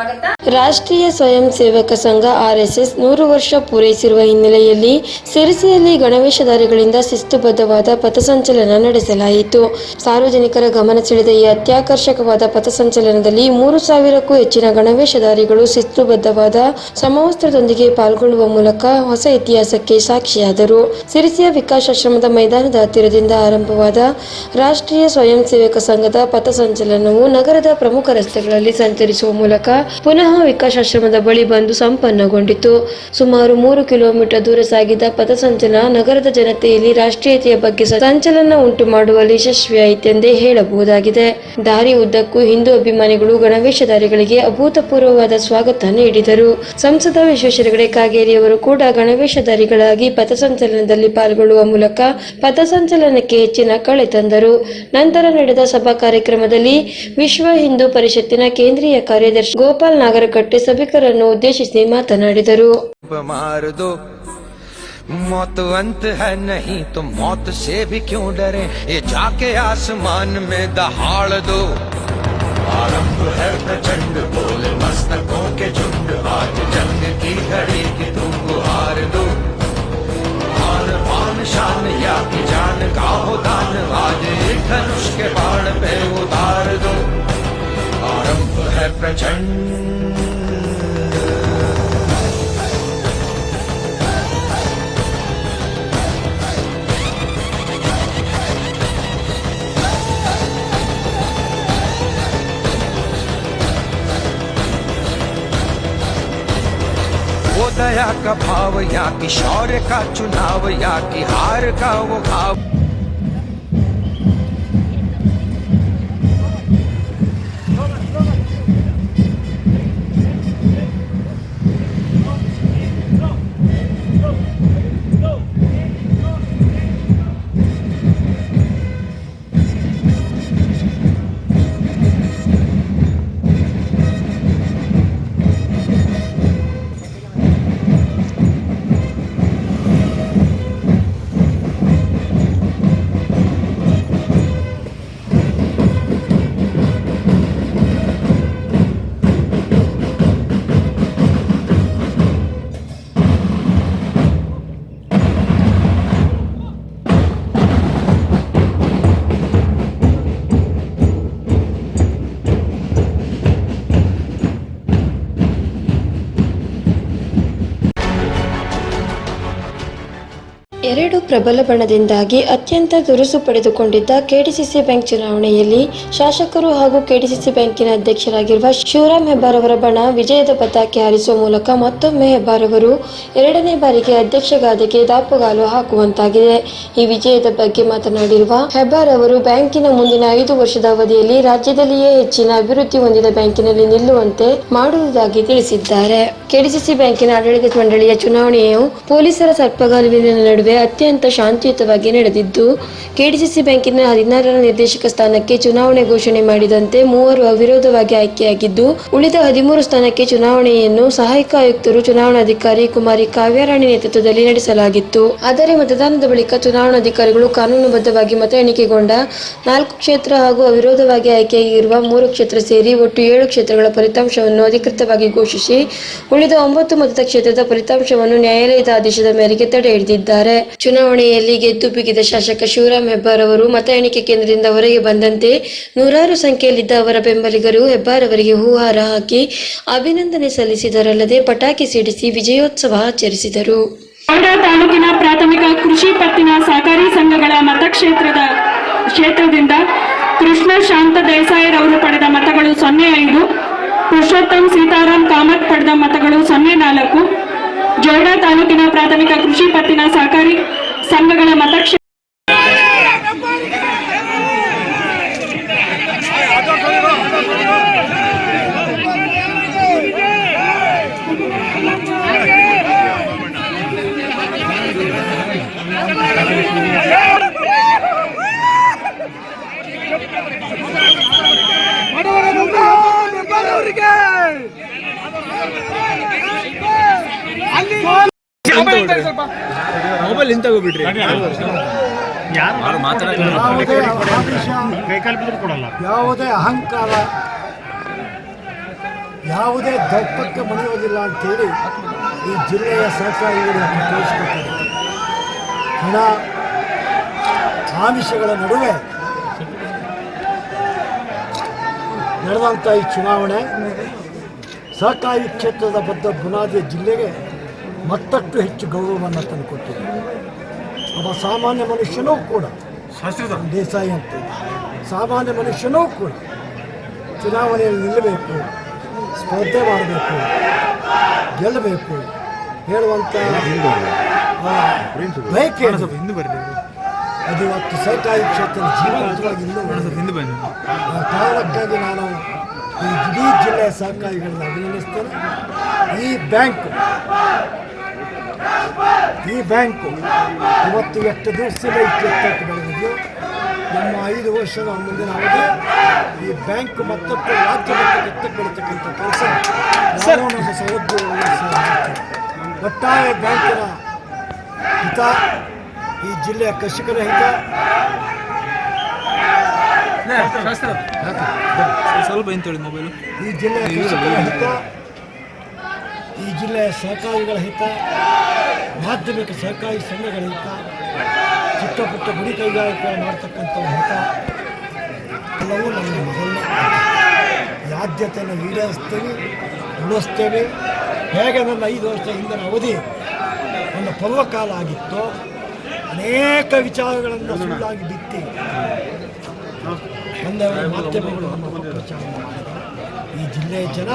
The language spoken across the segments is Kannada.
ರಾಜ್ ನ್ಯೂಸ್ಗೆ ಸ್ವಾಗತ ರಾಷ್ಟ್ರೀಯ ಸ್ವಯಂ ಸೇವಕ ಸಂಘ ಆರ್ಎಸ್ಎಸ್ ನೂರು ವರ್ಷ ಪೂರೈಸಿರುವ ಹಿನ್ನೆಲೆಯಲ್ಲಿ ಸಿರಿಸಿಯಲ್ಲಿ ಗಣವೇಶಧಾರಿಗಳಿಂದ ಶಿಸ್ತುಬದ್ಧವಾದ ಪಥಸಂಚಲನ ನಡೆಸಲಾಯಿತು. ಸಾರ್ವಜನಿಕರ ಗಮನ ಸೆಳೆದ ಈ ಅತ್ಯಾಕರ್ಷಕವಾದ ಪಥಸಂಚಲನದಲ್ಲಿ ಮೂರು ಸಾವಿರಕ್ಕೂ ಹೆಚ್ಚಿನ ಗಣವೇಶಧಾರಿಗಳು ಶಿಸ್ತುಬದ್ಧವಾದ ಸಮವಸ್ತ್ರದೊಂದಿಗೆ ಪಾಲ್ಗೊಳ್ಳುವ ಮೂಲಕ ಹೊಸ ಇತಿಹಾಸಕ್ಕೆ ಸಾಕ್ಷಿಯಾದರು. ಸಿರಿಸಿಯ ವಿಕಾಸಾಶ್ರಮದ ಮೈದಾನದ ಹತ್ತಿರದಿಂದ ಆರಂಭವಾದ ರಾಷ್ಟ್ರೀಯ ಸ್ವಯಂ ಸೇವಕ ಸಂಘದ ಪಥಸಂಚಲನವು ನಗರದ ಪ್ರಮುಖ ರಸ್ತೆಗಳಲ್ಲಿ ಸಂಚರಿಸುವ ಮೂಲಕ ಪುನಃ ವಿಕಾಸಾಶ್ರಮದ ಬಳಿ ಬಂದು ಸಂಪನ್ನಗೊಂಡಿತು. ಸುಮಾರು ಮೂರು ಕಿಲೋಮೀಟರ್ ದೂರ ಸಾಗಿದ ಪಥಸಂಚಲನ ನಗರದ ಜನತೆಯಲ್ಲಿ ರಾಷ್ಟ್ರೀಯತೆಯ ಬಗ್ಗೆ ಸಂಚಲನ ಉಂಟು ಮಾಡುವಲ್ಲಿ ಯಶಸ್ವಿಯಾಯಿತೆಂದೇ ಹೇಳಬಹುದಾಗಿದೆ. ದಾರಿ ಉದ್ದಕ್ಕೂ ಹಿಂದೂ ಅಭಿಮಾನಿಗಳು ಗಣವೇಶಧಾರಿಗಳಿಗೆ ಅಭೂತಪೂರ್ವವಾದ ಸ್ವಾಗತ ನೀಡಿದರು. ಸಂಸದ ವಿಶ್ವೇಶ್ವರ ಕಾಗೇರಿಯವರು ಕೂಡ ಗಣವೇಶಧಾರಿಗಳಾಗಿ ಪಥಸಂಚಲನದಲ್ಲಿ ಪಾಲ್ಗೊಳ್ಳುವ ಮೂಲಕ ಪಥಸಂಚಲನಕ್ಕೆ ಹೆಚ್ಚಿನ ಕಳೆ ತಂದರು. ನಂತರ ನಡೆದ ಸಭಾ ಕಾರ್ಯಕ್ರಮದಲ್ಲಿ ವಿಶ್ವ ಹಿಂದೂ ಪರಿಷತ್ತಿನ ಕೇಂದ್ರೀಯ ಕಾರ್ಯದರ್ಶಿ ಗೋಪಾಲ್ ನಾಗರಕಟ್ಟೆ ಸಭಿಕರನ್ನು ಉದ್ದೇಶಿಸಿ ಮಾತನಾಡಿದರು मार दो मौत अंत है नहीं तो मौत से भी क्यों डरे ये जाके आसमान में दहाड़ दो आरंभ है प्रचंड बोले मस्तकों के झुंड आज जंग की घड़ी की तुम गुहार दो आन पान शान या की जान का हो दान आज एक धनुष के बाण पे उतार दो आरंभ है प्रचंड दया का भाव या कि शौर्य का चुनाव या कि हार का वो भाव। ಎರಡು ಪ್ರಬಲ ಬಣದಿಂದಾಗಿ ಅತ್ಯಂತ ದುರುಸು ಪಡೆದುಕೊಂಡಿದ್ದ ಕೆಡಿಸಿಸಿ ಬ್ಯಾಂಕ್ ಚುನಾವಣೆಯಲ್ಲಿ ಶಾಸಕರು ಹಾಗೂ ಕೆಡಿಸಿಸಿ ಬ್ಯಾಂಕಿನ ಅಧ್ಯಕ್ಷರಾಗಿರುವ ಶಿವರಾಮ್ ಹೆಬ್ಬಾರ್ ಅವರ ಬಣ ವಿಜಯದ ಪತಾಕೆ ಹಾರಿಸುವ ಮೂಲಕ ಮತ್ತೊಮ್ಮೆ ಹೆಬ್ಬಾರ್ ಅವರು ಎರಡನೇ ಬಾರಿಗೆ ಅಧ್ಯಕ್ಷ ಗಾದೆಗೆ ದಾಪುಗಾಲು ಹಾಕುವಂತಾಗಿದೆ. ಈ ವಿಜಯದ ಬಗ್ಗೆ ಮಾತನಾಡಿರುವ ಹೆಬ್ಬಾರ್ ಅವರು ಬ್ಯಾಂಕಿನ ಮುಂದಿನ ಐದು ವರ್ಷದ ಅವಧಿಯಲ್ಲಿ ರಾಜ್ಯದಲ್ಲಿಯೇ ಹೆಚ್ಚಿನ ಅಭಿವೃದ್ಧಿ ಹೊಂದಿದ ಬ್ಯಾಂಕಿನಲ್ಲಿ ನಿಲ್ಲುವಂತೆ ಮಾಡುವುದಾಗಿ ತಿಳಿಸಿದ್ದಾರೆ. ಕೆಡಿಸಿಸಿ ಬ್ಯಾಂಕಿನ ಆಡಳಿತ ಮಂಡಳಿಯ ಚುನಾವಣೆಯು ಪೊಲೀಸರ ಸರ್ಪಗಾಲುವಿನ ನಡುವೆ ಅತ್ಯಂತ ಶಾಂತಿಯುತವಾಗಿ ನಡೆದಿದ್ದು, ಕೆಡಿಸಿಸಿ ಬ್ಯಾಂಕಿನ ಹದಿನಾರರ ನಿರ್ದೇಶಕ ಸ್ಥಾನಕ್ಕೆ ಚುನಾವಣೆ ಘೋಷಣೆ ಮಾಡಿದಂತೆ ಮೂವರು ಅವಿರೋಧವಾಗಿ ಆಯ್ಕೆಯಾಗಿದ್ದು, ಉಳಿದ ಹದಿಮೂರು ಸ್ಥಾನಕ್ಕೆ ಚುನಾವಣೆಯನ್ನು ಸಹಾಯಕ ಆಯುಕ್ತರು, ಚುನಾವಣಾಧಿಕಾರಿ ಕುಮಾರಿ ಕಾವ್ಯರಾಣಿ ನೇತೃತ್ವದಲ್ಲಿ ನಡೆಸಲಾಗಿತ್ತು. ಆದರೆ ಮತದಾನದ ಬಳಿಕ ಚುನಾವಣಾಧಿಕಾರಿಗಳು ಕಾನೂನುಬದ್ಧವಾಗಿ ಮತ ಎಣಿಕೆಗೊಂಡ ನಾಲ್ಕು ಕ್ಷೇತ್ರ ಹಾಗೂ ಅವಿರೋಧವಾಗಿ ಆಯ್ಕೆಯಾಗಿರುವ ಮೂರು ಕ್ಷೇತ್ರ ಸೇರಿ ಒಟ್ಟು ಏಳು ಕ್ಷೇತ್ರಗಳ ಫಲಿತಾಂಶವನ್ನು ಅಧಿಕೃತವಾಗಿ ಘೋಷಿಸಿ, ಉಳಿದ ಒಂಬತ್ತು ಮತದ ಕ್ಷೇತ್ರದ ಫಲಿತಾಂಶವನ್ನು ನ್ಯಾಯಾಲಯದ ಆದೇಶದ ಮೇರೆಗೆ ತಡೆ ಹಿಡಿದಿದ್ದಾರೆ. ಚುನಾವಣೆಯಲ್ಲಿ ಗೆದ್ದು ಬಿಗಿದ ಶಾಸಕ ಶಿವರಾಮ್ ಹೆಬ್ಬಾರ್ ಅವರು ಮತ ಎಣಿಕೆ ಕೇಂದ್ರದಿಂದ ಹೊರಗೆ ಬಂದಂತೆ ನೂರಾರು ಸಂಖ್ಯೆಯಲ್ಲಿದ್ದ ಅವರ ಬೆಂಬಲಿಗರು ಹೆಬ್ಬಾರ್ ಅವರಿಗೆ ಹೂಹಾರ ಹಾಕಿ ಅಭಿನಂದನೆ ಸಲ್ಲಿಸಿದರಲ್ಲದೆ ಪಟಾಕಿ ಸಿಡಿಸಿ ವಿಜಯೋತ್ಸವ ಆಚರಿಸಿದರು. ತಾಲೂಕಿನ ಪ್ರಾಥಮಿಕ ಕೃಷಿ ಪತ್ತಿನ ಸಹಕಾರಿ ಸಂಘಗಳ ಮತಕ್ಷೇತ್ರದ ಕ್ಷೇತ್ರದಿಂದ ಕೃಷ್ಣ ಶಾಂತ ದೇಸಾಯಿರವರು ಪಡೆದ ಮತಗಳು ಸೊನ್ನೆ ಐದು, ಪುರುಷೋತ್ತಮ್ ಸೀತಾರಾಮ್ ಕಾಮತ್ ಪಡೆದ ಮತಗಳು ಸೊನ್ನೆ ನಾಲ್ಕು ಜೋಯ್ಡಾ ತಾಲೂಕಿನ ಪ್ರಾಥಮಿಕ ಕೃಷಿ ಪತ್ತಿನ ಸಹಕಾರಿ ಸಂಘಗಳ ಮತಕ್ಷೇತ್ರ ಮೊಬೈಲ್ ಹೋಗ್ಬಿಟ್ರಿ ಯಾವುದೇ ಅಹಂಕಾರ ಯಾವುದೇ ದಪ್ಪಕ್ಕೆ ಮಣಿಯೋದಿಲ್ಲ ಅಂತೇಳಿ ಈ ಜಿಲ್ಲೆಯ ಸಹಕಾರಿಗಳು ತೋರಿಸ್ಕೊಟ್ಟಿದ್ದಾರೆ. ಹಣ ಆಮಿಷಗಳ ನಡುವೆ ನಡೆದಂಥ ಈ ಚುನಾವಣೆ ಸಹಕಾರಿ ಕ್ಷೇತ್ರದ ಬದ್ಧ ಬುನಾದಿಯ ಜಿಲ್ಲೆಗೆ ಮತ್ತಷ್ಟು ಹೆಚ್ಚು ಗೌರವವನ್ನು ತಂದುಕೊಟ್ಟಿದೆ ಒಬ್ಬ ಸಾಮಾನ್ಯ ಮನುಷ್ಯನೂ ಕೂಡ ದೇಸಾಯಿ ಅಂತ. ಸಾಮಾನ್ಯ ಮನುಷ್ಯನೂ ಕೂಡ ಚುನಾವಣೆಯಲ್ಲಿ ನಿಲ್ಲಬೇಕು ಸ್ಪರ್ಧೆ ಮಾಡಬೇಕು ಗೆಲ್ಲಬೇಕು ಹೇಳುವಂಥ ಬಯಕೆ ಅದು ಇವತ್ತು ಸಹಕಾರಿ ಕ್ಷೇತ್ರದ ಜೀವಂತವಾಗಿ ಇನ್ನೂ. ಆ ಕಾರಣಕ್ಕಾಗಿ ನಾನು ಈ ಇಡೀ ಜಿಲ್ಲೆಯ ಸಹಕಾರಿಗಳನ್ನ ಅಭಿನಂದಿಸ್ತೇನೆ. ಈ ಬ್ಯಾಂಕ್ ಈ ಬ್ಯಾಂಕು ಇವತ್ತು ಎಷ್ಟು ದಿವಸದಿಂದ ಇತ್ಯರ್ಥಕ್ಕೆ ಬೆಳೆದಿದೆಯೋ ನಮ್ಮ ಐದು ವರ್ಷದ ಮುಂದಿನ ಅವಧಿ ಈ ಬ್ಯಾಂಕ್ ಮತ್ತಷ್ಟು ರಾಜ್ಯ ಮಟ್ಟಕ್ಕೆ ಬೆಳೀತಕ್ಕಂಥ ಕೆಲಸ ನಾನು ನಮ್ಮ ಮಾಡ್ತೇವೆ. ಒಟ್ಟಾರೆ ಬ್ಯಾಂಕಿನ ಹಿತ ಈ ಜಿಲ್ಲೆಯ ಕೃಷಿಕರ ಹಿತ. ಸ್ವಲ್ಪ ಎಂತೇಳಿ ಮೊಬೈಲು ಈ ಜಿಲ್ಲೆಯ ಕೃಷಿಕರ ಹಿತ. ಈ ಜಿಲ್ಲೆಯ ಸಹಕಾರಿಗಳ ಹಿತ, ಮಾಧ್ಯಮಿಕ ಸಹಕಾರಿ ಸಂಘಗಳ ಹಿತ, ಚಿಕ್ಕ ಪುಟ್ಟ ಗುಡಿ ಕೈಗಾರಿಕೆ ಮಾಡ್ತಕ್ಕಂಥ ಹಿತ, ಎಲ್ಲವೂ ನಮ್ಮ ಮೊದಲ. ಆದ್ಯತೆಯನ್ನು ಈಡೇರಿಸ್ತೇವೆ, ಉಳಿಸ್ತೇವೆ. ಹೇಗೆ ನನ್ನ ಐದು ವರ್ಷ ಹಿಂದಿನ ಅವಧಿ ಒಂದು ಪರ್ವಕಾಲ ಆಗಿತ್ತು, ಅನೇಕ ವಿಚಾರಗಳನ್ನು ಸುಳ್ಳಾಗಿ ಬಿತ್ತಿ ಒಂದೆರಡು ಮಾಧ್ಯಮಗಳು ಪ್ರಚಾರ ಈ ಜಿಲ್ಲೆಯ ಜನ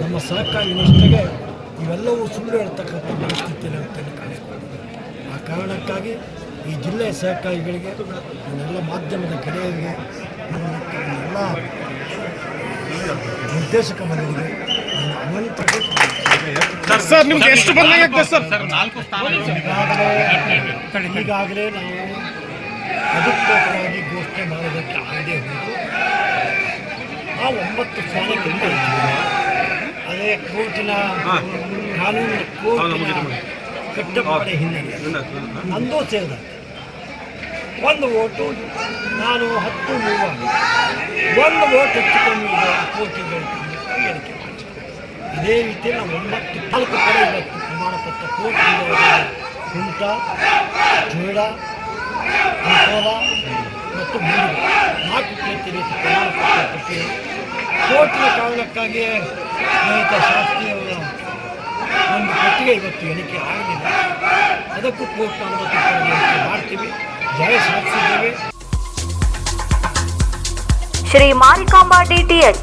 ನಮ್ಮ ಸಹಕಾರಿ ವ್ಯವಸ್ಥೆಗೆ ಇವೆಲ್ಲವೂ ಸುಳ್ಳು ಹೇಳ್ತಕ್ಕಂಥ ಪರಿಸ್ಥಿತಿಯಲ್ಲಿ ಆ ಕಾರಣಕ್ಕಾಗಿ ಈ ಜಿಲ್ಲೆಯ ಸಹಕಾರಿಗಳಿಗೆ ನನ್ನೆಲ್ಲ ಮಾಧ್ಯಮದ ಗೆಳೆಯರಿಗೆ ಎಲ್ಲ ನಿರ್ದೇಶಕ ಮಂಡಳಿಗೆ ನನ್ನ ಅನಂತ ಸರ್ ನಿಮ್ಗೆ ಎಷ್ಟು ಬಂದಂಗೆ ಸರ್? ಈಗಾಗಲೇ ನಾವು ಅಧಿಕೃತವಾಗಿ ಘೋಷಣೆ ಮಾಡೋದಕ್ಕೆ ಆಗದೆ ಹೋಗಿ ಆ ಒಂಬತ್ತು ಸ್ಥಾನಕ್ಕಿಂತ ಅದೇ ಕೋರ್ಟಿನ ಕಾನೂನು ಕೋರ್ಟಿನ ಕಟ್ಟಪಾಡೆ ಹಿನ್ನೆಲೆ. ನಂದು ಸೇರಿದ ಒಂದು ಓಟು ನಾನು ಹತ್ತು ಮೂರು ಒಂದು ಓಟ್ ಹೆಚ್ಚಿಕೊಂಡಿದ್ದೆ ಕೋರ್ಟಿಗೆ ಎಣಿಕೆ ಮಾಡಿ ಇದೇ ರೀತಿ ನಾವು ಒಂಬತ್ತು ನಾಲ್ಕು ಕಡೆ ಇವತ್ತು ಪ್ರಮಾಣ ಪತ್ರ ಕೋರ್ಟಿಂದ ಕುಂಟ ಜೋಡ ಅಂಕೋಲ ಮತ್ತು ಮೂರು ನಾಲ್ಕು ಕ್ಷೇತ್ರ ಪ್ರಮಾಣ ಪತ್ರ ಕೊಟ್ಟಿದೆ ಕೋರ್ಟಿನ ಕಾರಣಕ್ಕಾಗಿಯೇ ಸ್ನೇಹಿತ ಶಾಸ್ತ್ರಿಯವರ ಒಂದು ಪಟ್ಟಿಗೆ ಇವತ್ತು ಎಣಿಕೆ ಆಗಲಿಲ್ಲ. ಅದಕ್ಕೂ ಕೋರ್ಟ್ ಅನುಮತಿ ಮಾಡ್ತೀವಿ. ಜಯ ಸಾಧಿಸಿದ್ದೇವೆ. ಶ್ರೀ ಮಾರಿಕಾಂಬಾ ಡಿಟಿಎಚ್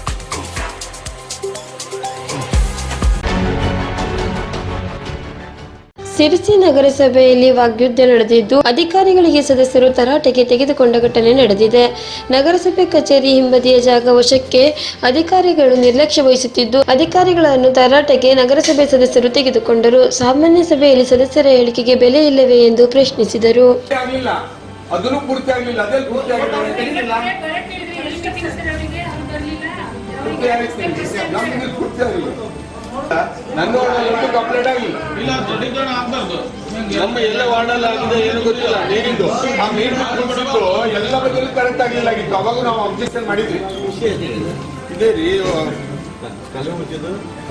Sirsi ನಗರಸಭೆಯಲ್ಲಿ ವಾಗ್ಯುದ್ಧ ನಡೆದಿದ್ದು, ಅಧಿಕಾರಿಗಳಿಗೆ ಸದಸ್ಯರು ತರಾಟೆಗೆ ತೆಗೆದುಕೊಂಡ ಘಟನೆ ನಡೆದಿದೆ. ನಗರಸಭೆ ಕಚೇರಿ ಹಿಂಬದಿಯ ಜಾಗ ವಶಕ್ಕೆ ಅಧಿಕಾರಿಗಳು ನಿರ್ಲಕ್ಷ್ಯ ವಹಿಸುತ್ತಿದ್ದು, ಅಧಿಕಾರಿಗಳನ್ನು ತರಾಟೆಗೆ ನಗರಸಭೆ ಸದಸ್ಯರು ತೆಗೆದುಕೊಂಡರು. ಸಾಮಾನ್ಯ ಸಭೆಯಲ್ಲಿ ಸದಸ್ಯರ ಹೇಳಿಕೆಗೆ ಬೆಲೆ ಇಲ್ಲವೇ ಎಂದು ಪ್ರಶ್ನಿಸಿದರು. ನನ್ನ ವಾರ್ಡಲ್ಲಿ ಕಂಪ್ಲೇಂಟ್ ಆಗಿಲ್ಲ ನಮ್ಮ ಎಲ್ಲ ವಾರ್ಡಲ್ಲಿ ಆಗಿದೆ ಏನು ಗೊತ್ತಿಲ್ಲ. ನೀರಿಂದು ಆ ನೀರು ಕುಡಿಸಿದ್ದು ಎಲ್ಲ ಬದಿಯಲ್ಲಿ ಕರೆಕ್ಟ್ ಆಗಲಿಲ್ಲ ಆಗಿತ್ತು. ಅವಾಗ ನಾವು ಅಬ್ಜೆಕ್ಷನ್ ಮಾಡಿದ್ವಿ. ಇದೇ. ರೀ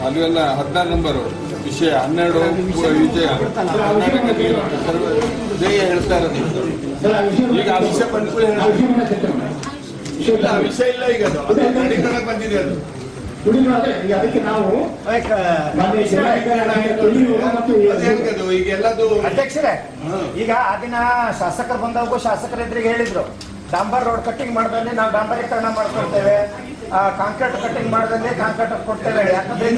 ಅದು ಎಲ್ಲ ಹದಿನಾರು ನಂಬರು ವಿಷಯ ಹನ್ನೆರಡು ವಿಜಯ. ನೀರು ಹೇಳ್ತಾ ಇರೋದು ಈಗ ಆ ವಿಷಯ ಬಂದ್ಕೊಳ್ಳಿ ಇಲ್ಲ ಆ ವಿಷಯ ಇಲ್ಲ ಈಗ ಅದು. ಅದು ಬಂದಿದೆ ಅದು. ಅದಕ್ಕೆ ನಾವು ಅಧ್ಯಕ್ಷರೇ. ಈಗ ಆ ದಿನ ಶಾಸಕರು ಬಂದವಾಗ ಶಾಸಕರ ಎದುರಿಗೆ ಹೇಳಿದ್ರು ಡಾಂಬರ್ ರೋಡ್ ಕಟ್ಟಿಂಗ್ ಮಾಡಿದಲ್ಲಿ ನಾವು ಡಾಂಬರೀಕರಣ ಮಾಡ್ಕೊಡ್ತೇವೆ ಕಾಂಕ್ರೀಟ್ ಕಟ್ಟಿಂಗ್ ಮಾಡಿದಲ್ಲಿ ಕಾಂಕ್ರೀಟ್ ಕೊಡ್ತೇವೆ ಯಾಕಂದ್ರೆ.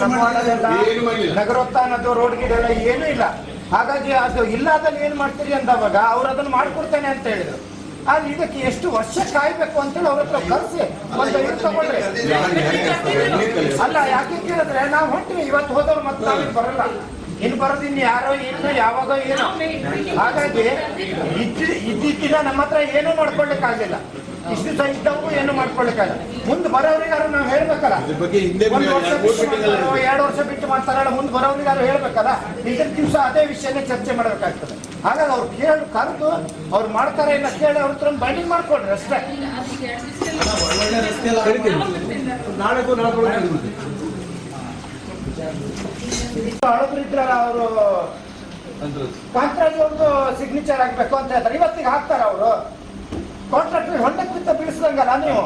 ನಗರೋತ್ಥಾನದ್ದು ರೋಡ್ ಗಿಡ ಏನೂ ಇಲ್ಲ. ಹಾಗಾಗಿ ಅದು ಇಲ್ಲ ಅದನ್ನ ಏನ್ ಮಾಡ್ತೀರಿ ಅಂದವಾಗ ಅವ್ರು ಅದನ್ನ ಮಾಡ್ಕೊಡ್ತೇನೆ ಅಂತ ಹೇಳಿದ್ರು. ಆದ್ರೆ ಇದಕ್ಕೆ ಎಷ್ಟು ವರ್ಷ ಕಾಯ್ಬೇಕು ಅಂತೇಳಿ ಅವ್ರ ಹತ್ರ ಕರ್ಸಿ ಒಂದು ಇದು ತಗೊಳ್ರಿ ಅಲ್ಲ, ಯಾಕೆ ಕೇಳಿದ್ರೆ ನಾವು ಹೊಂಟಿವಿ, ಇವತ್ತು ಹೋದವ್ರು ಮತ್ತೆ ನಾವಿಲ್ಲಿ ಬರಲ್ಲ. ಇನ್ ಬರೋದಿನ್ ಯಾರೋ ಇನ್ನು ಯಾವಾಗ ಏನೋ. ಹಾಗಾಗಿ ಇದ್ದ ಇದ್ದಿದ್ದಿನ ನಮ್ಮ ಹತ್ರ ಏನೂ ಮಾಡ್ಕೊಳ್ಲಿಕ್ಕೆ ಆಗಿಲ್ಲ ಇಷ್ಟು ದಿವಸ ಇದ್ದವು ಏನು ಮಾಡ್ಕೊಳ್ಲಿಕ್ಕಾಗಲ್ಲ ಮುಂದೆ ಬರೋರಿಗಾರು ನಾವು ಹೇಳ್ಬೇಕಲ್ಲ. ಇದ್ರ ಬಗ್ಗೆ ಹಿಂದೆ ಒಂದು ವರ್ಷ ಎರಡು ಬಿಟ್ಟು ಮಾಡ್ತಾರೋ, ಎರಡು ವರ್ಷ ಬಿಟ್ಟು ಮಾಡ್ತಾರಲ್ಲ ಮುಂದೆ ಬರೋರಿಗಾರು ಹೇಳ್ಬೇಕಲ್ಲ. ಇದರ ದಿವಸ ಅದೇ ವಿಷಯನೇ ಚರ್ಚೆ ಮಾಡ್ಬೇಕಾಗ್ತದೆ. ಹಾಗಾಗಿ ಅವ್ರು ಕೇಳಿ ಕರೆದು ಅವ್ರು ಮಾಡ್ತಾರೆ ಇಲ್ಲ ಕೇಳಿ ಅವ್ರ ಹತ್ರ ಬೈಂಡಿಂಗ್ ಮಾಡ್ಕೊಡ್ರಿ ಅಷ್ಟೇ. ಹಳಬ್ರು ಇದ್ರಲ್ಲ ಅವರು ಕಾಂತರಾಜ್ ಅವ್ರದ್ದು ಸಿಗ್ನೇಚರ್ ಆಗ್ಬೇಕು ಅಂತ ಹೇಳ್ತಾರೆ. ಇವತ್ತಿಗೆ ಹಾಕ್ತಾರ ಅವರು. ಕಾಂಟ್ರಾಕ್ಟರ್ ಹೊಂಡಕ್ಕೆ ಬಿತ್ತ ಬೀಳಿಸ್ದಂಗಲ್ಲ ನೀವು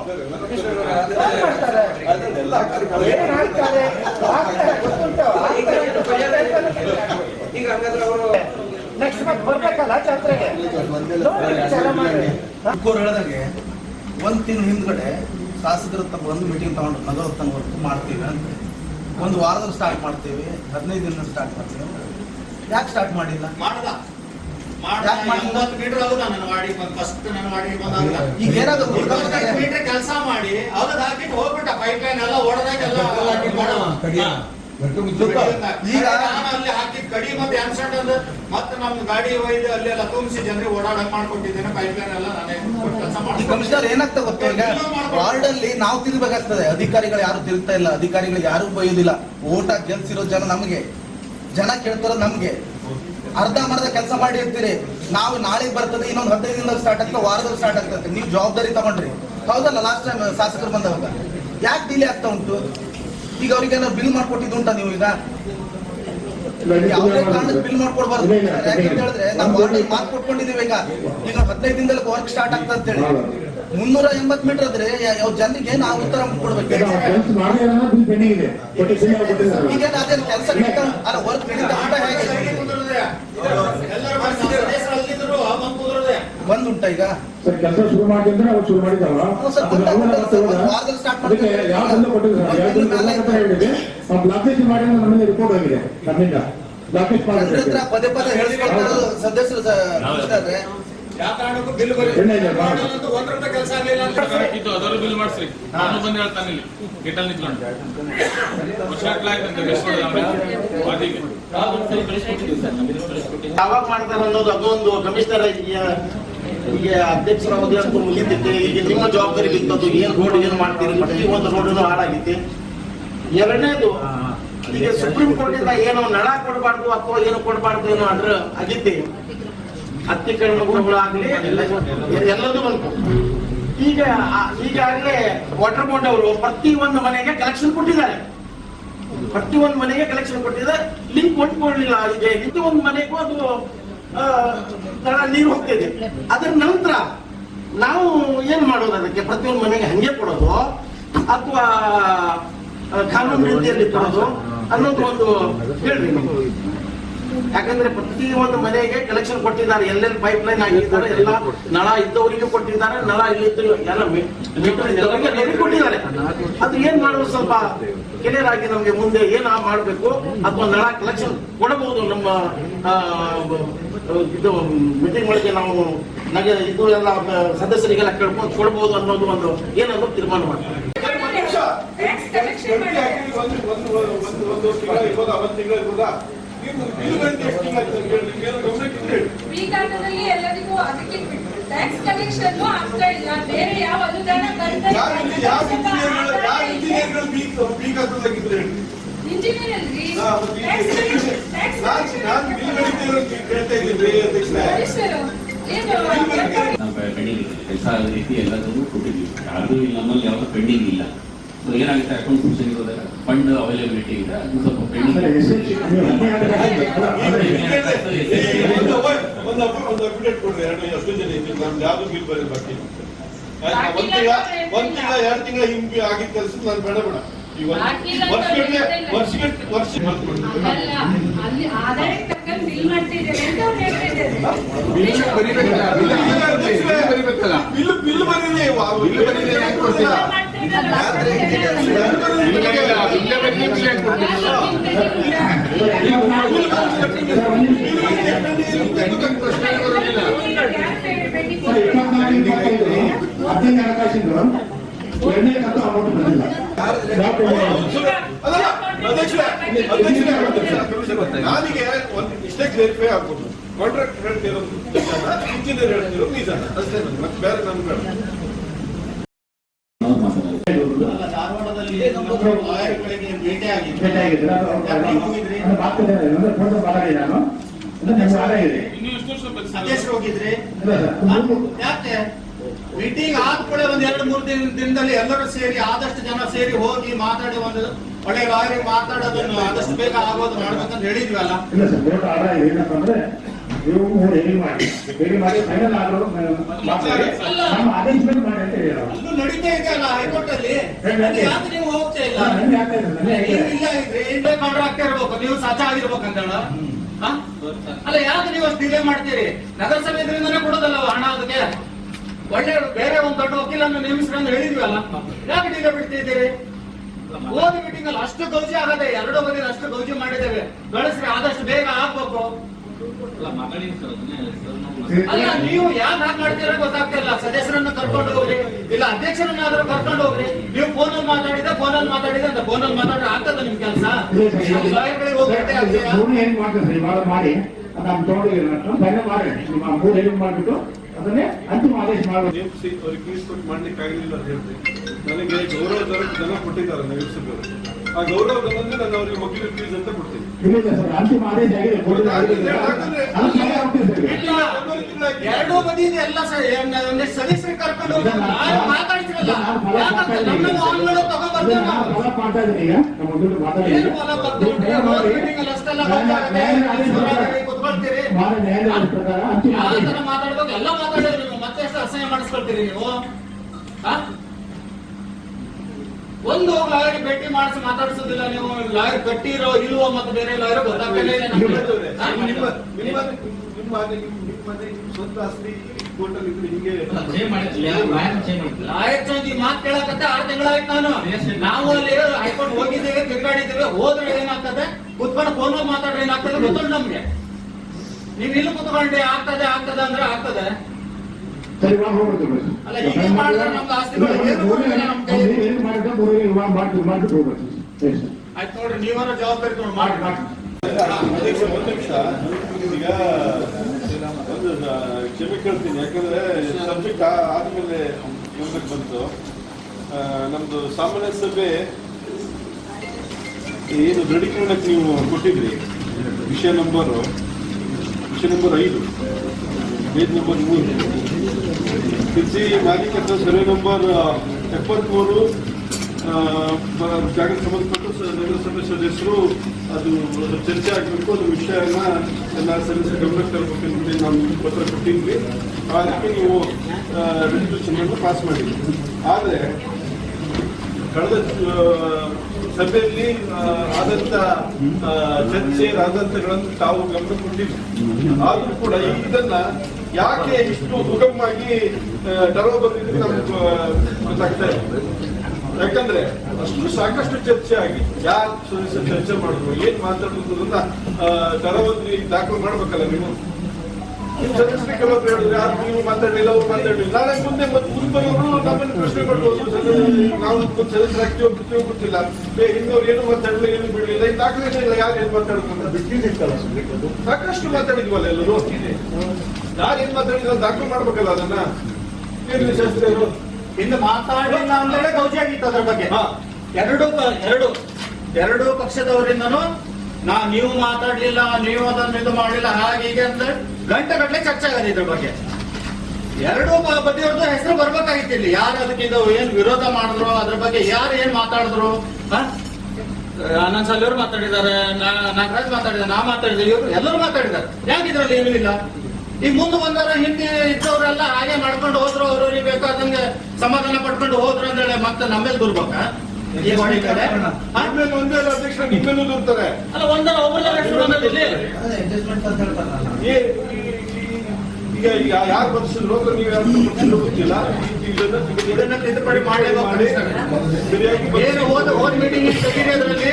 ಮಾಡ್ತಾರೆ ಏನ್ ನೆಕ್ಸ್ಟ್ ಬರ್ಬೇಕಲ್ಲ ಜಾತ್ರೆಗೆ ಹೇಳಿದಾಗೆ ಒಂದು ತಿಂಗಳ ಹಿಂದ್ಗಡೆ ಶಾಸಕರ ತಮ್ಮ ಒಂದು ಮೀಟಿಂಗ್ ತಗೊಂಡು ನಗರ ವರ್ಕ್ ಮಾಡ್ತೀವಿ ಅಂತ. ಒಂದು ವಾರದಲ್ಲಿ ಸ್ಟಾರ್ಟ್ ಮಾಡ್ತೀವಿ ಹದಿನೈದು ದಿನ ಸ್ಟಾರ್ಟ್ ಮಾಡ್ತೀವಿ ಯಾಕೆ ಸ್ಟಾರ್ಟ್ ಮಾಡಿಲ್ಲ? ಯಾಕೆ ಕೆಲಸ ಮಾಡಿ ಅವ್ರದ್ದು ಹಾಕಿ ಹೋಗ್ಬಿಟ್ಟ ಪೈಪ್ ಲೈನ್ ಎಲ್ಲ ಓಡದಾಗೆಲ್ಲ ಈಗ ಅಲ್ಲಿ ಹಾಕಿದ್ ಕಡಿ ಮತ್ತೆ ಆನ್ಸೆಂಟ್ ಅಂದ್ರೆ ಮತ್ತೆ ನಮ್ದು ಗಾಡಿ ಒಯ್ದು ಅಲ್ಲಿ ಎಲ್ಲ ತುಂಬಿಸಿ ಜನರಿಗೆ ಓಡಾಡಕ್ ಮಾಡ್ಕೊಟ್ಟಿದ್ದೇನೆ. ಪೈಪ್ ಲೈನ್ ಎಲ್ಲ ನಾನೇ ಕೆಲಸ ಮಾಡಿ ಕಮಿಷನರ್ ಏನಾಗ್ತಾ ಗೊತ್ತಾ ಈಗ? ವಾರ್ಡ್ ಅಲ್ಲಿ ನಾವು ತಿರ್ಬೇಕಾಗ್ತದೆ ಅಧಿಕಾರಿಗಳು ಯಾರು ತಿರುಗ್ತಾ ಇಲ್ಲ. ಅಧಿಕಾರಿಗಳು ಯಾರು ಬೈಯೋದಿಲ್ಲ. ಓಟ ಗೆಲ್ಸಿರೋ ಜನ ನಮಗೆ. ಜನ ಕೇಳ್ತಾರ ನಮ್ಗೆ. ಅರ್ಧ ಮರ್ಧ ಕೆಲಸ ಮಾಡಿ ಇರ್ತೀರಿ. ನಾವು ನಾಳೆ ಬರ್ತದೆ ಇನ್ನೊಂದು ಹದಿನೈದು ದಿನದಲ್ಲಿ ಸ್ಟಾರ್ಟ್ ಆಗ್ತದೆ ವಾರದಲ್ಲಿ ಸ್ಟಾರ್ಟ್ ಆಗ್ತದೆ. ನೀವು ಜವಾಬ್ದಾರಿ ತಗೊಂಡ್ರಿ. ಹೌದಲ್ಲ ಲಾಸ್ಟ್ ಟೈಮ್ ಶಾಸಕರು ಬಂದವಾಗ ಯಾಕೆ ಡಿಲೇ ಆಗ್ತಾ ಉಂಟು? ಈಗ ಅವ್ರಿಗೆ ಏನೋ ಬಿಲ್ ಮಾಡ್ಕೊಟ್ಟಿದ್ದು ಉಂಟಾ ನೀವು ಈಗ? ಯಾವುದೇ ಕಾರಣಕ್ಕೆ ಬಿಲ್ ಮಾಡ್ಕೊಡ್ಬಾರ್ದು. ಯಾಕಂತ ಹೇಳಿದ್ರೆ ನಾವು ವಾರ್ಡ್ ಮಾರ್ಕ್ ಕೊಟ್ಕೊಂಡಿದೀವಿ ಈಗ. ಈಗ ಹದಿನೈದು ದಿನದಲ್ಲಿ ವರ್ಕ್ ಸ್ಟಾರ್ಟ್ ಆಗ್ತದೆ ಅಂತ ಹೇಳಿ ಮುನ್ನೂರ ಎಂಬತ್ ಮೀಟರ್ ಆದ್ರೆ ಯಾವ ಜನರಿಗೆ ನಾವು ಉತ್ತರ ಕೊಡ್ಬೇಕು? ಈಗ ಅದೇ ಕೆಲಸ ಅಲ್ಲ ವರ್ಕ್ ನಡೀತಾ ಉಂಟಾ ಹೇಗೆ? ಎಲ್ಲರೂ ಬಂದು ನಮ್ಮ ಸದಸ್ಯರು ಅಲ್ಲಿದ್ರು ಬಂದು ಕುಂದ್ರದೆ ಬಂದ್ ಉಂಟಾ ಈಗ ಸರ್ ಕೆಲಸ ಶುರು ಮಾಡಿ ಅಂದ್ರೆ ಅವ್ರು ಶುರು. ಒಂದು ಅದಕ್ಕೆ ಮಾಡ್ತಾರೆ. ಕೊಟ್ಟಿದ್ರು ಸರ್ ಯಾವ ಎಲ್ಲ ಅಂತ ಹೇಳಿದೆ ನಾವು ಬ್ಲಾಕ್ ಲಿಸ್ಟ್ ಮಾಡಿ ನಮಗೆ ರಿಪೋರ್ಟ್ ಆಗಿದೆ ನಮ್ಮಿಂದ ಬ್ಲಾಕ್ ಲಿಸ್ಟ್ ಜನರ ಹತ್ರ ಮಾಡಿದ್ರೆ ಪದೇ ಪದೇ ಹೇಳಿಸ್ಕೊಳ್ತಾರೆ ಸದಸ್ಯರು. ಯಾವ ಕಾರಣಕ್ಕೂ ಬಿಲ್ ಬರೀ ಎಣ್ಣೆ ಇದೆ, ಬಾ. ಒಂದ್ ರೂಪಾಯಿ ಕೆಲಸ ಆಗಲಿಲ್ಲ ಅಂತ ಅದರ ಬಿಲ್ ಮಾಡಿಸ್ರಿ. ನಾನು ಬಂದು ಹೇಳ್ತಾನೆ ಇಲ್ಲಿ ಗಿಟ್ಟಲ್ಲಿ ನಿಂತ್ಕೊಂಡು. ವರ್ಷ ಆಯ್ತಂತೆ ವಾದಿಗೆ ಯಾವಾಗ ಮಾಡ್ತಾರೆ ಅನ್ನೋದು ಅದೊಂದು ಕಮಿಷನರ್ ಈಗ ಅಧ್ಯಕ್ಷರ ಅವಧಿ ಅಂತೂ ಮುಗಿತೈತೆ ಈಗ ನಿಮ್ಮ ಜವಾಬ್ದಾರಿ ಬಿದ್ದದ್ದು ಏನ್ ರೋಡ್ ಏನ್ ಮಾಡ್ತೀರಿ? ಪ್ರತಿ ಒಂದು ರೋಡ್ ಹಾಳಾಗಿತ್ತು ಎರಡನೇದು ಈಗ ಸುಪ್ರೀಂ ಕೋರ್ಟ್ ಇಂದ ಏನು ನಳ ಕೊಡಬಾರ್ದು ಅಥವಾ ಏನು ಕೊಡಬಾರ್ದು ಏನೋ ಅದ್ರ ಆಗಿದ್ದೆ ಅತ್ತೀಕರಣಗಳು ಆಗ್ಲಿ ಎಲ್ಲದೂ ಬಂತು ಈಗ ಈಗಾಗಲೇ ವಾಟರ್ ಬೋರ್ಡ್ ಅವರು ಪ್ರತಿ ಒಂದು ಮನೆಗೆ ಕಲೆಕ್ಷನ್ ಕೊಟ್ಟಿದ್ದಾರೆ. ಪ್ರತಿ ಒಂದು ಮನೆಗೆ ಕಲೆಕ್ಷನ್ ಕೊಟ್ಟಿದ್ದಾರೆ. ಲಿಂಕ್ ಒಟ್ಕೊಳ್ಳಿಲ್ಲ ಈಗ ಇದು ಒಂದು ಮನೆಗೂ ಅದು ನೀರು ಹೋಗ್ತಿದೆ. ಅದರ ನಂತರ ನಾವು ಏನ್ ಮಾಡೋದು ಅದಕ್ಕೆ? ಪ್ರತಿಯೊಂದು ಮನೆಗೆ ಹಂಗೆ ಕೊಡೋದು? ಅಥವಾ ಕಾನೂನು ರೀತಿಯಲ್ಲಿ ಕೊಡೋದು? ಅನ್ನೋದು ಒಂದು ಹೇಳ್ರಿ. ಯಾಕಂದ್ರೆ ಪ್ರತಿ ಒಂದು ಮನೆಗೆ ಕಲೆಕ್ಷನ್ ಕೊಟ್ಟಿದ್ದಾರೆ. ಎಲ್ಲೆಲ್ಲಿ ಪೈಪ್ ಲೈನ್ ಆಗಿದ್ದಾರೆ ಎಲ್ಲ ನಳ ಇದ್ದವರಿಗೆ ಕೊಟ್ಟಿದ್ದಾರೆ ನಳ ಇಲ್ಲಿ ಎಲ್ಲ ಕೊಟ್ಟಿದ್ದಾರೆ. ಅದು ಏನ್ ಮಾಡೋದು ಸ್ವಲ್ಪ ಕ್ಲಿಯರ್ ಆಗಿ ನಮ್ಗೆ ಮುಂದೆ ಏನ್ ಮಾಡಬೇಕು ಅಥವಾ ನಳ ಕಲೆಕ್ಷನ್ ಕೊಡಬಹುದು ನಮ್ಮ ಇದು ಮೀಟಿಂಗ್ ಒಳಗೆ ನಾವು ನಗೆ ಇದು ಎಲ್ಲ ಸದಸ್ಯರಿಗೆಲ್ಲ ಕೇಳ್ಕೊಂಡು ಕೊಡಬಹುದು ಅನ್ನೋದು ಒಂದು ಏನನ್ನೋ ತೀರ್ಮಾನ ಮಾಡ್ತಾರೆ. ಒಂದು ಒಂದು ಒಂದು ಒಂದು ತಿಂಗಳು ಇರ್ಬೋದಾ ವಿಕಾಸದಲ್ಲಿ ಎಲ್ಲರಿಗೂ ಅದಕ್ಕೆ ಟ್ಯಾಕ್ಸ್ ಕಲೆಕ್ಷನ್ ಆಗ್ತಾ ಇಲ್ಲ. ಬೇರೆ ಯಾವ ಅನುದಾನ ಯಾವ ಯಾವ ಯಾವ ಕೆಲಸ ರೀತಿ ಎಲ್ಲದನ್ನು ಕೊಟ್ಟಿದ್ವಿ ಯಾರು ಇಲ್ಲ ನಮ್ಮಲ್ಲಿ ಯಾವ್ದು ಪೆಂಡಿಂಗ್ ಇಲ್ಲ. ಸೊ ಏನಾಗುತ್ತೆ? ಅಕೌಂಟ್ ಫಂಕ್ಷನ್ ಹೋದಾಗ ಫಂಡ್ ಅವೈಲೇಬಿಲಿಟಿ ಇದೆ. ಅದು ಸ್ವಲ್ಪ ಒಂದು ತಿಂಗಳ ಒಂದ್ ತಿಂಗಳ ಎರಡು ತಿಂಗಳ ಹಿಂಗೆ ಆಗಿದ್ದ ಕೆಲಸ ನಾನು ಬೇಡ ಬೇಡ ಬಿಲ್ ಮಾಡ್ತಿದ್ದೇವೆ ಅಂತ ಅವ್ರು ಹೇಳ್ತಿದ್ದಾರೆ ಬಿಲ್ ಬಿಲ್ ಬರೀರಿ ಬಿಲ್ ಬರೀರಿ ಯಾಕೆ ಕೊಡ್ತೀರಾ ಇಲ್ಲ ಇಲ್ಲ ಬಿಲ್ ಬರೀರಿ ಯಾಕೆ ಕೊಡ್ತೀರಾ ಪ್ರಶ್ನೆ ಬರೋದಿಲ್ಲ ಸರ್ ಇಪ್ಪತ್ನಾಲ್ಕು ಇಪ್ಪತ್ತೈದು ಹದಿನೈದು ಹಣಕಾಸಿಂದು ಎರಡನೇ ಕಂತು ಅಮೌಂಟ್ ಬಂದಿಲ್ಲ ಅಲ್ಲಲ್ಲ, ಅಧ್ಯಕ್ಷರೇ, ಅಧ್ಯಕ್ಷರೇ, ಅಧ್ಯಕ್ಷರೇ, ನಾನಿಗೆ ಒಂದು ಇಷ್ಟೇ ಕ್ಲಿಯರಿಫೈ ಆಗ್ಬೋದು ಕಾಂಟ್ರಾಕ್ಟ್ ಹೇಳ್ತಿರೋದು ನಿಜಾನ ಇಂಜಿನಿಯರ್ ಹೇಳ್ತಿರೋದು ನಿಜಾನ ಅಷ್ಟೇ ನನಗೆ. ಮತ್ತೆ ಬೇರೆ ನಮ್ಗೆ ಬೇಡ ನಾವು ಮಾತಾಡೋದು ಲಾಯರ್ಗಳಿಗೆ ಭೇಟಿ ಭೇಟಿ ಆಗಿದ್ರೆ. ಹೋಗಿದ್ರಿ? ಫೋಟೋ ಮಾತಾಡಿ ನಾನು. ನಿಮ್ಮ ಇದೆ. ಅಧ್ಯಕ್ಷರು ಹೋಗಿದ್ರಿ? ಯಾಕೆ? ಮೀಟಿಂಗ್ ಆದ ಕೂಡ ಒಂದ್ ಎರಡು ಮೂರು ದಿನ ದಿನದಲ್ಲಿ ಎಲ್ಲರೂ ಸೇರಿ ಆದಷ್ಟು ಜನ ಸೇರಿ ಹೋಗಿ ಮಾತಾಡಿ ಒಂದು ಒಳ್ಳೆ ಬಾರಿ ಮಾತಾಡೋದನ್ನು ಆದಷ್ಟು ಬೇಗ ಆಗೋದು ಮಾಡ್ಬೇಕಂತ ಹೇಳಿದ್ವಲ್ಲ. ಇಲ್ಲ ಸರ್. ಬೋರ್ಡ್ ಆರ್ಡರ್ ಇದೆ ಏನಪ್ಪ ಅಂದ್ರೆ ನೀವು ಮೂರು ಹೇಳಿ ಮಾಡಿ? ಹೇಳಿ ಮಾಡಿ ಫೈನಲ್ ಆರ್ಡರ್ ಮಾತಾಡಿ. ನಮ್ಮ ಅರೇಂಜ್ಮೆಂಟ್ ಮಾಡಿ ಅಂತ ಹೇಳಿ ಅದು ಅಲ್ಲೂ ನಡೀತಾ ಇದೆಯಲ್ಲ ಹೈಕೋರ್ಟ್ ಅಲ್ಲಿ ಅಲ್ಲಿ ಯಾಕೆ ನೀವು ಹೋಗ್ತಾ ಇಲ್ಲ? ನನಗೆ ಆಗ್ತಾ ಇದೆ ನನಗೆ ನೀವು. ಇಲ್ಲ. ಇದ್ರೆ ಇಲ್ಲೇ ಕಾಂಟ್ರಾಕ್ಟ್ ಇರ್ಬೇಕು. ನೀವು ಸಚ ಆಗಿರ್ಬೇಕಂತ ಅಲ್ಲ ಯಾಕೆ ನೀವು ಅಷ್ಟು ಡಿಲೇ ಮಾಡ್ತೀರಿ? ನಗರಸಭೆ ಇದರಿಂದನೇ ಕೊಡೋದಲ್ಲ ಹಣ ಅದಕ್ಕೆ? ಒಳ್ಳೆ ಬೇರೆ ಒಂದು ದೊಡ್ಡ ವಕೀಲನ್ನು ನೇಮಿಸ್ರಿ ಹೇಳಿದ್ವಿ ಅಲ್ಲ ಯಾಕೆ ಡಿಲೇ ಬಿಡ್ತಿದ್ದೀರಿ ಹೋದ ಮೀಟಿಂಗ್ ಅಲ್ಲಿ ಅಷ್ಟು ಗೌಜಿ ಆಗದೆ ಎರಡು ಬದಿಯಲ್ಲಿ ಅಷ್ಟು ಗೌಜಿ ಮಾಡಿದ್ದೇವೆ. ಗಳಿಸ್ರಿ ಆದಷ್ಟು ಬೇಗ ಆಗ್ಬೇಕು. ಅಲ್ಲ ನಾವು ನೀವು ಯಾಕೆ ಹಾಗೆ ಮಾಡ್ತೀರಾ ಗೊತ್ತಾಗ್ತಿಲ್ಲ ಸದಸ್ಯರನ್ನ ಕರ್ಕೊಂಡು ಹೋಗ್ರಿ. ಇಲ್ಲ ಅಧ್ಯಕ್ಷರನ್ನಾದ್ರೂ ಕರ್ಕೊಂಡು ಹೋಗ್ರಿ. ನೀವು ಫೋನಲ್ಲಿ ಮಾತಾಡಿದ ಫೋನಲ್ಲಿ ಮಾತಾಡಿದ ಅಂತ ಫೋನಲ್ಲಿ ಮಾತಾಡ್ರೆ ಆಗ್ತದ ನಿಮ್ ಕೆಲಸ? ಲಾಯರ್ಗಳಿಗೆ ಹೋಗಿ ಹೇಳಿ ಮಾಡ್ತಾರೆ ಇವಾಗ ಮಾಡಿ. ಅದು ನಮ್ಮ ತಗೊಂಡು ಫೈನಲ್ ಮಾಡಿ ನಿಮ್ಮ ಮೂರು ಹೇಳಿ ಮಾಡ್ಬಿಟ್ಟು ಅದನ್ನೇ ಅಂತಿಮ ಆದೇಶ ಮಾಡಬೇಕು. ನೇಮಿಸಿ ಅವ್ರಿಗೆ ಫೀಸ್ ಕೊಟ್ಟು ಮಾಡ್ಲಿಕ್ಕೆ ಆಗಲಿಲ್ಲ ಅಂತ ಹೇಳ್ತೀನಿ ನನಗೆ ಗೌರವ ಜನ ಕೊಟ್ಟಿದ್ದಾರೆ ನಗರಸಭೆಯವರು ಆ ಗೌರವ ನಾನು ಅವರಿಗೆ ಫೀಸ್ ಅಂತ ಕೊಡ್ತೀನಿ. ಎರಡೂ ಬದಿ ಎಲ್ಲ ಸದಸ್ಯರು ಕರ್ಕೊಂಡು ಮಾತಾಡ್ತಿರಲ್ಲ ನಮ್ಮನ್ನು ತಗೊಂಡ್ಬರ್ತೇವೆ ಕುತ್ಕೊಳ್ತೀರಿ. ಮಾನ್ಯ ಪ್ರಕಾರ ಅಂತಿಮ ಆದೇಶ ತರ ಮಾತಾಡ್ಬೇಕು. ಎಲ್ಲ ಮಾತಾಡಿದ್ರೆ ನೀವು ಮತ್ತೆ ಎಷ್ಟು ಅಸಹ್ಯ ಮಾಡಿಸ್ಕೊಳ್ತೀರಿ ನೀವು? ಒಂದು ಲಾಯರ್ ಭೇಟಿ ಮಾಡಿಸಿ ಮಾತಾಡಿಸೋದಿಲ್ಲ ನೀವು ಲಾಯರ್ ಕಟ್ಟಿರೋ ಇಲ್ವೋ ಮತ್ತೆ ಬೇರೆ ಲಾಯರ್ ಇದ್ರೆ ಲಾಯರ್ ಚೇಂಜ್ ಈ ಮಾತು ಕೇಳಕತ್ತೆ ಆರು ತಿಂಗಳಾಯ್ತು ನಾನು ನಾವು ಅಲ್ಲಿ ಹೈಕೋರ್ಟ್ ಹೋಗಿದ್ದೇವೆ ತಿರ್ಗಾಡಿದ್ದೇವೆ ಹೋದ್ರೆ ಏನಾಗ್ತದೆ ಕುತ್ಕೊಂಡು ಫೋನ್ ಮಾತಾಡ್ರೆ ಏನಾಗ್ತದೆ ಗೊತ್ತುಂಟು ನಮ್ಗೆ ನೀವ್ ಇಲ್ಲಿ ಕುತ್ಕೊಂಡೆ ಆಗ್ತದೆ ಆಗ್ತದೆ ಅಂದ್ರೆ ಆಗ್ತದೆ ಹೋಗ್ಬಿಡ್ತೀವಿ ಮಾಡಿದ್ರೆ ಏನು ಮಾಡ್ಬಿಟ್ಟು ಸರಿ ಸರ್. ಆಯ್ತು ನೋಡ್ರಿ ಜವಾಬ್ದಾರಿ ತಗೊಂಡು ಮಾಡಿ ಮಾಡಿ ಅಧ್ಯಕ್ಷ ಒಂದು ನಿಮಿಷ. ಈಗ ಒಂದು ನ- ಕ್ಷಮೆ ಕೇಳ್ತೀನಿ. ಯಾಕಂದ್ರೆ ಸಬ್ಜೆಕ್ಟ್ ಆದ್ಮೇಲೆ ಗಮನಕ್ಕೆ ಬಂತು. ನಮ್ದು ಸಾಮಾನ್ಯ ಸಭೆ ಏನು ದೃಢೀಕರಣಕ್ಕೆ ನೀವು ಕೊಟ್ಟಿದ್ರಿ. ವಿಷಯ ನಂಬರು. ವಿಷಯ ನಂಬರ್ ಐದು. ಪೇಜ್ ನಂಬರ್ ಮೂರು ಕೃಷಿ ಮಾಲೀಕತ್ವ ಸರ್ವೆ ನಂಬರ್ ಎಪ್ಪತ್ಮೂರು ಜಾಗಕ್ಕೆ ಸಂಬಂಧಪಟ್ಟ ನಗರಸಭೆ ಸದಸ್ಯರು ಅದು ಚರ್ಚೆ ಆಗಬೇಕು ಅದು ವಿಷಯನ ಎಲ್ಲ ಸದಸ್ಯ ಗಮನಕ್ಕೆ ತರಬೇಕು ಅಂತೇಳಿ ನಾವು ಪತ್ರ ಕೊಟ್ಟಿದ್ವಿ. ಅದಕ್ಕೆ ನೀವು ರೆಸಲ್ಯೂಷನ್ ಪಾಸ್ ಮಾಡಿದ್ವಿ ಆದರೆ, ಕಳೆದ ಸಭೆಯಲ್ಲಿ ಆದಂತ ಚರ್ಚೆ ಆದಂತಗಳನ್ನು ತಾವು ಗಮನ ಕೊಟ್ಟಿದ್ವಿ ಆದರೂ ಕೂಡ ಇದನ್ನ ಯಾಕೆ ಇಷ್ಟು ಸುಗಮವಾಗಿ ಟರ್ವ ಬಂದಿದ್ರೆ ನಮ್ಗೆ ಗೊತ್ತಾಗ್ತಾ ಇದೆ ಯಾಕಂದ್ರೆ ಅಷ್ಟು ಸಾಕಷ್ಟು ಚರ್ಚೆ ಆಗಿ ಯಾರು ಚರ್ಚೆ ಮಾಡಿದ್ರು ಏನ್ ಮಾತಾಡಿದ್ರು ಅಂತ ತರವಲ್ಲಿ ದಾಖಲು ಮಾಡ್ಬೇಕಲ್ಲ ನೀವು? ನೀವು ಸದಸ್ಯರಿಗೆ ಹೇಳಿದ್ರೆ ಯಾರು ನೀವು ಮಾತಾಡಲಿಲ್ಲ ಅವ್ರು ಮಾತಾಡಲಿಲ್ಲ. ನಾಳೆ ಮುಂದೆ ಮತ್ತೆ ಮುಂಬರೋರು ನಮ್ಮನ್ನು ಪ್ರಶ್ನೆ ಮಾಡ್ಬೋದು. ನಾವು ಸದಸ್ಯರಾಗ್ತೀವೋ ಬಿಡ್ತೀವೋ ಗೊತ್ತಿಲ್ಲ ಏ ಇನ್ನೊರು ಏನು ಮಾತಾಡಲಿಲ್ಲ ಏನು ಬಿಡಲಿಲ್ಲ ಈ ದಾಖಲೆ ಇಲ್ಲ ಯಾರು ಏನು ಮಾತಾಡ್ಕೊಂಡು ಬಿಟ್ಟಿದ್ದಲ್ಲ ಸಾಕಷ್ಟು ಮಾತಾಡಿದ್ವಲ್ಲ ಎಲ್ಲರೂ? ಏನ್ ಮಾತಾಡಿದ್ರು ದಾಖಲು ಮಾಡ್ಬೇಕಲ್ಲ ಅದನ್ನ? ಏನು ಶಾಸ್ತ್ರಿಯರು ಇನ್ನು ಮಾತಾಡಿಲ್ಲ ಅಂದ್ರೆ ಗೌಜಿ ಆಗಿತ್ತು ಅದ್ರ ಬಗ್ಗೆ. ಹಾ. ಎರಡು ಪ- ಎರಡು. ಎರಡು ಪಕ್ಷದವರಿಂದನು ನಾ ನೀವು ಮಾತಾಡ್ಲಿಲ್ಲ ನೀವು ಅದನ್ನ ಇದು ಮಾಡಲಿಲ್ಲ ಹಾಗೆ ಹೀಗೆ ಅಂತ ಗಂಟೆ ಗಟ್ಟಲೆ ಚರ್ಚೆ ಆಗದೆ ಇದ್ರ ಬಗ್ಗೆ. ಎರಡು ಬದಿಯವ್ರದ್ದು ಹೆಸರು ಬರ್ಬೇಕಾಗಿತ್ತು ಇಲ್ಲಿ. ಯಾರು ಅದಕ್ಕೆ ಇದು ಏನ್ ವಿರೋಧ ಮಾಡಿದ್ರು ಅದ್ರ ಬಗ್ಗೆ ಯಾರು ಏನ್ ಮಾತಾಡಿದ್ರು? ಅನಂತ ಆನಂದ್ ಸಾಲಿ ಅವರು ಮಾತಾಡಿದ್ದಾರೆ ನಾ- ನಾಗರಾಜ್ ಮಾತಾಡಿದ್ದಾರೆ ನಾ ಮಾತಾಡಿದೆ ಇವರು ಎಲ್ಲರೂ ಮಾತಾಡಿದ್ದಾರೆ. ಯಾಕೆ ಇದ್ರಲ್ಲಿ ಏನೂ ಇಲ್ಲ? ಈಗ ಮುಂದೆ ಬಂದಾರ ಹಿಂದೆ ಇದ್ದವರೆಲ್ಲ ಹಾಗೆ ಮಾಡ್ಕೊಂಡು ಹೋದ್ರು ಅವ್ರವ್ರಿಗೆ ಬೇಕಾದಂಗೆ ಸಮಾಧಾನ ಪಡ್ಕೊಂಡು ಹೋದ್ರು ಅಂದ್ರೆ ಮತ್ತೆ ನಮ್ಮೇಲೆ ದುರ್ಬೇಕ? ಏನ್ ಮಾಡಿದ್ದಾರೆ? ಹಾ? ನಿಮ್ಮೇಲೆ ಒಂದೇ ಅಧ್ಯಕ್ಷ ನಿಮ್ಮೇಲೂ ದುರ್ತಾರೆ. ಅಲ್ಲ ಒಂದಲ್ಲ ಒಬ್ಬರಲ್ಲ ಅಡ್ಜಸ್ಟ್ಮೆಂಟ್ ಅಂತ ಏ- ಈಗ ಯಾರು ಬರ್ಸಿದ್ರು ನೀವು ಯಾರು ಬರ್ಸಿದ್ರು ಗೊತ್ತಿಲ್ಲ. ಇದನ್ನ ತಿದ್ದುಪಡಿ ಮಾಡಲೇಬೇಕು ಸರಿಯಾಗಿ ಏನು ಹೋದ ಹೋದ್ ಮೀಟಿಂಗ್ ತೆಗೀರಿ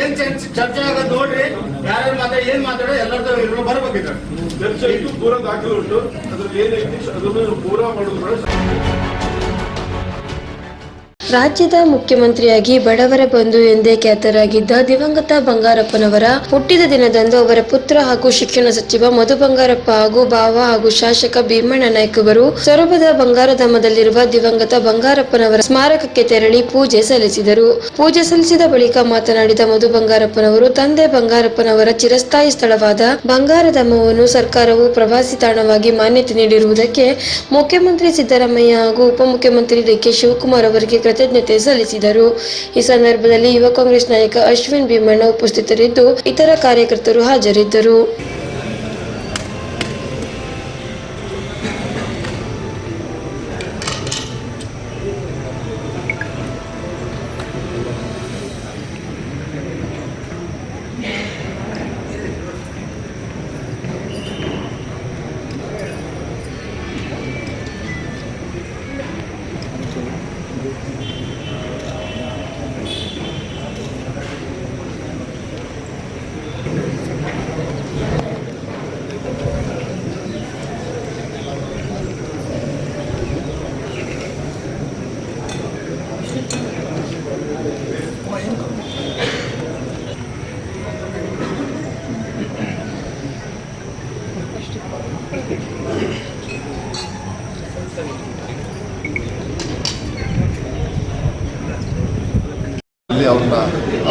ಏನ್ ಚರ್ಚೆ ಆಗ ಆಗೋದು ನೋಡ್ರಿ. ಯಾರ್ಯಾರು ಮಾತಾಡಿ ಏನ್ ಮಾತಾಡೋ ಎಲ್ಲರದ್ದು ಇರೋ ಬರ್ಬೇಕಿದ್ರು. ಚರ್ಚೆ ಇದು ಪೂರ ದಾಖಲೆ ಉಂಟು. ಅದ್ರಲ್ಲಿ ಏನೈತಿ ಅದನ್ನು ಪೂರ ಮಾಡೋದು ರಾಜ್ಯದ ಮುಖ್ಯಮಂತ್ರಿಯಾಗಿ ಬಡವರ ಬಂಧು ಎಂದೇ ಖ್ಯಾತರಾಗಿದ್ದ ದಿವಂಗತ ಬಂಗಾರಪ್ಪನವರ ಹುಟ್ಟಿದ ದಿನದಂದು ಅವರ ಪುತ್ರ ಹಾಗೂ ಶಿಕ್ಷಣ ಸಚಿವ ಮಧು ಬಂಗಾರಪ್ಪ ಹಾಗೂ ಭಾವ ಹಾಗೂ ಶಾಸಕ ಭೀಮಣ್ಣ ನಾಯ್ಕ ಅವರು ಸೊರಬದ ಬಂಗಾರಧಾಮದಲ್ಲಿರುವ ದಿವಂಗತ ಬಂಗಾರಪ್ಪನವರ ಸ್ಮಾರಕಕ್ಕೆ ತೆರಳಿ ಪೂಜೆ ಸಲ್ಲಿಸಿದರು. ಪೂಜೆ ಸಲ್ಲಿಸಿದ ಬಳಿಕ ಮಾತನಾಡಿದ ಮಧು ಬಂಗಾರಪ್ಪನವರು, ತಂದೆ ಬಂಗಾರಪ್ಪನವರ ಚಿರಸ್ಥಾಯಿ ಸ್ಥಳವಾದ ಬಂಗಾರಧಾಮವನ್ನು ಸರ್ಕಾರವು ಪ್ರವಾಸಿ ತಾಣವಾಗಿ ಮಾನ್ಯತೆ ನೀಡಿರುವುದಕ್ಕೆ ಮುಖ್ಯಮಂತ್ರಿ ಸಿದ್ದರಾಮಯ್ಯ ಹಾಗೂ ಉಪಮುಖ್ಯಮಂತ್ರಿ ಡಿಕೆ ಶಿವಕುಮಾರ್ ಅವರಿಗೆ ಕೃತಜ್ಞತೆ ಸಲ್ಲಿಸಿದರು ಈ ಸಂದರ್ಭದಲ್ಲಿ ಯುವ ಕಾಂಗ್ರೆಸ್ ನಾಯಕ ಅಶ್ವಿನ್ ಭೀಮಣ್ಣ ಉಪಸ್ಥಿತರಿದ್ದು ಇತರ ಕಾರ್ಯಕರ್ತರು ಹಾಜರಿದ್ದರು.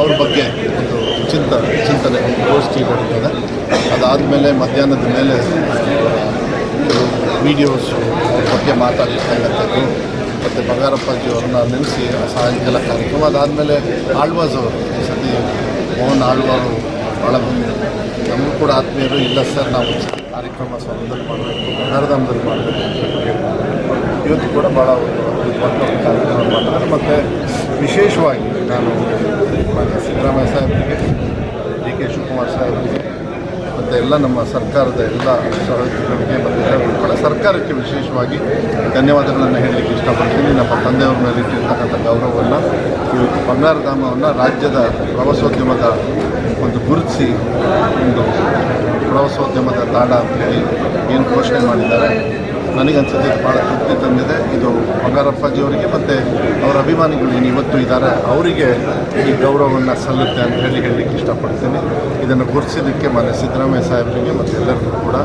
ಅವ್ರ ಬಗ್ಗೆ ಒಂದು ಚಿಂತ, ಚಿಂತನೆ, ಗೋಷ್ಠಿ ನಡೀತದೆ ಅದಾದಮೇಲೆ ಮಧ್ಯಾಹ್ನದ ಮೇಲೆ ವಿಡಿಯೋಸು ಅವ್ರ ಬಗ್ಗೆ ಮಾತಾಡ್ತಕ್ಕಂಥದ್ದು ಮತ್ತು ಬಂಗಾರಪ್ಪಾಜಿ ಅವ್ರನ್ನ ನೆನೆಸಿ ಸಾಯಂಕಾಲ ಕಾರ್ಯಕ್ರಮ. ಅದಾದಮೇಲೆ ಆಳ್ವಾಸ್ ಅವರು ಸತಿ ಮೋಹನ್ ಆಳ್ವಾರು ಭಾಳ ನಮಗೂ ಕೂಡ ಆತ್ಮೀಯರು, ಇಲ್ಲ ಸರ್, ನಾವು ಕಾರ್ಯಕ್ರಮ ಸ್ವಂತದಲ್ಲಿ ಮಾಡಬೇಕು, ಬಂಗಾರಧಾಮದಲ್ಲಿ ಮಾಡಬೇಕು ಇವತ್ತು ಕೂಡ ಭಾಳ ಮಾಡಿದ್ದಾರೆ ಮತ್ತು ವಿಶೇಷವಾಗಿ ನಾನು ಸಿದ್ದರಾಮಯ್ಯ ಸಾಹೇಬರಿಗೆ ಡಿ ಕೆ ಶಿವಕುಮಾರ್ ಸಾಹೇಬರಿಗೆ, ಮತ್ತು ಎಲ್ಲ ನಮ್ಮ ಸರ್ಕಾರದ ಎಲ್ಲ ಸಹೋದ್ಯೋಗಿಗಳಿಗೆ, ಮತ್ತು ಸರ್ಕಾರಕ್ಕೆ ವಿಶೇಷವಾಗಿ ಧನ್ಯವಾದಗಳನ್ನು ಹೇಳಲಿಕ್ಕೆ ಇಷ್ಟಪಡ್ತೀನಿ. ನಮ್ಮ ತಂದೆಯವ್ರ ಮೇಲೆ ಇಟ್ಟಿರ್ತಕ್ಕಂಥ ಗೌರವವನ್ನು ಇವತ್ತು ಬಂಗಾರಧಾಮವನ್ನು ರಾಜ್ಯದ ಪ್ರವಾಸೋದ್ಯಮದ ಒಂದು ಗುರುತಿಸಿ ಒಂದು ಪ್ರವಾಸೋದ್ಯಮದ ತಾಣ ಅಂತೇಳಿ ಏನು ಘೋಷಣೆ ಮಾಡಿದ್ದಾರೆ. ನನಗನ್ಸುತ್ತೆ ಇದು ಭಾಳ ತೃಪ್ತಿ ತಂದಿದೆ. ಇದು ಬಂಗಾರಪ್ಪಾಜಿಯವರಿಗೆ ಮತ್ತು ಅವರ ಅಭಿಮಾನಿಗಳು ಏನು ಇವತ್ತು ಇದ್ದಾರೆ. ಅವರಿಗೆ ಈ ಗೌರವವನ್ನು ಸಲ್ಲುತ್ತೆ ಅಂತ ಹೇಳಿ ಹೇಳಲಿಕ್ಕೆ ಇಷ್ಟಪಡ್ತೀನಿ. ಇದನ್ನು ಗುರುತಿಸಿದ್ದಕ್ಕೆ ಮಾನ್ಯ ಸಿದ್ದರಾಮಯ್ಯ ಸಾಹೇಬರಿಗೆ ಮತ್ತು ಎಲ್ಲರಿಗೂ ಕೂಡ,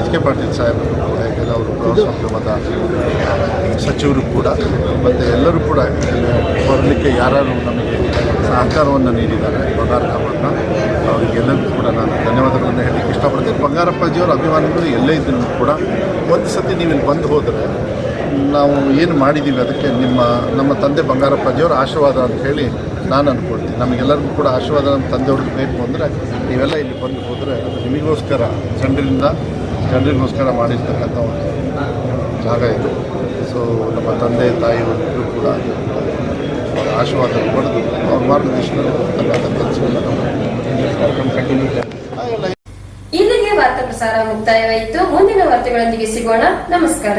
ಎಚ್ ಕೆ ಪಾಟೀಲ್ ಸಾಹೇಬರು ಯಾಕೆಂದರೆ ಅವರು ಪ್ರವಾಸೋದ್ಯಮದ ಸಚಿವರು ಕೂಡ, ಮತ್ತು ಎಲ್ಲರೂ ಕೂಡ ಬರಲಿಕ್ಕೆ ಯಾರು ನಮಗೆ ಸಹಕಾರವನ್ನು ನೀಡಿದ್ದಾರೆ ಅವರಿಗೆಲ್ಲರಿಗೂ ಕೂಡ ನಾನು ಧನ್ಯವಾದಗಳನ್ನು ಹೇಳಲಿಕ್ಕೆ ಇಷ್ಟಪಡ್ತೀನಿ. ಬಂಗಾರಪ್ಪಾಜಿಯವರ ಅಭಿಮಾನಿಗಳು ಎಲ್ಲೇ ಇದ್ದರೂ ಕೂಡ ಒಂದು ಸತಿ ನೀವು ಇಲ್ಲಿ ಬಂದು ಹೋದರೆ ನಾವು ಏನು ಮಾಡಿದ್ದೀವಿ ಅದಕ್ಕೆ ನಿಮ್ಮ, ನಮ್ಮ ತಂದೆ ಬಂಗಾರಪ್ಪಾಜಿಯವರ ಆಶೀರ್ವಾದ ಅಂತ ಹೇಳಿ ನಾನು ಅಂದ್ಕೊಳ್ತೀನಿ ನಮಗೆಲ್ಲರಿಗೂ ಕೂಡ ಆಶೀರ್ವಾದ ನಮ್ಮ ತಂದೆಯವ್ರಿಗೆ ಬೇಕು ಅಂದರೆ ನೀವೆಲ್ಲ ಇಲ್ಲಿ ಬಂದು ಹೋದರೆ ಅದು ನಿಮಗೋಸ್ಕರ, ಜನರಿಂದ ಜನರಿಗೋಸ್ಕರ ಮಾಡಿರ್ತಕ್ಕಂಥ ಒಂದು ಜಾಗ ಇದು. ಸೊ ನಮ್ಮ ತಂದೆ ತಾಯಿಯವರಿಗೂ ಕೂಡ ಆಶೀರ್ವಾದ ಪಡೆದು ಅವ್ರ ಮಾರ್ಗದರ್ಶನದಲ್ಲಿ ಇಲ್ಲಿಗೆ ವಾರ್ತಾ ಪ್ರಸಾರ ಮುಕ್ತಾಯವಾಯಿತು. ಮುಂದಿನ ವಾರ್ತೆಗಳೊಂದಿಗೆ ಸಿಗೋಣ. ನಮಸ್ಕಾರ.